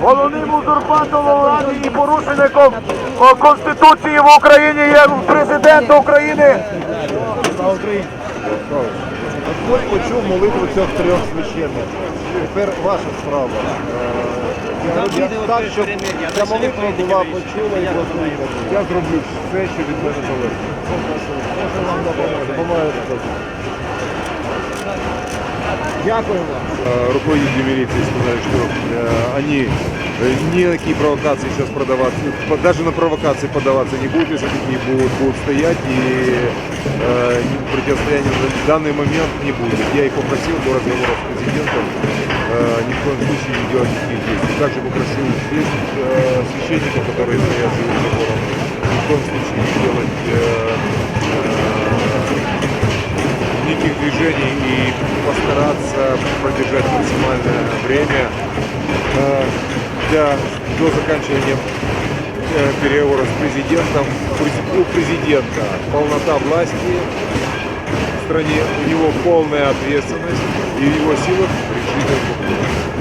Головним узурпантом і порушенником Конституції в Україні є президент України. Почув молитву цих трьох священників. Тепер ваша справа. Е, Я так, щоб ця молитва була почула і прослухана. Я зроблю все, що від мене залежить. Допомагайте. Дякую вам. Э, руководители милиции сказали, что э, они э, ни на какие провокации сейчас продаваться, по- даже на провокации подаваться не будут, если такие будут, будут стоять и э, ни- противостояния в данный момент не будет. Я их попросил до разговора с президентом э, ни в коем случае не делать никаких действий. Также попросил всех э, священников, которые стоят за этим забором, ни в коем случае не делать э, э, и постараться продержать максимальное время э, для, до заканчивания э, переговоров с президентом. През- У президента полнота власти в стране, у него полная ответственность и в его силах решить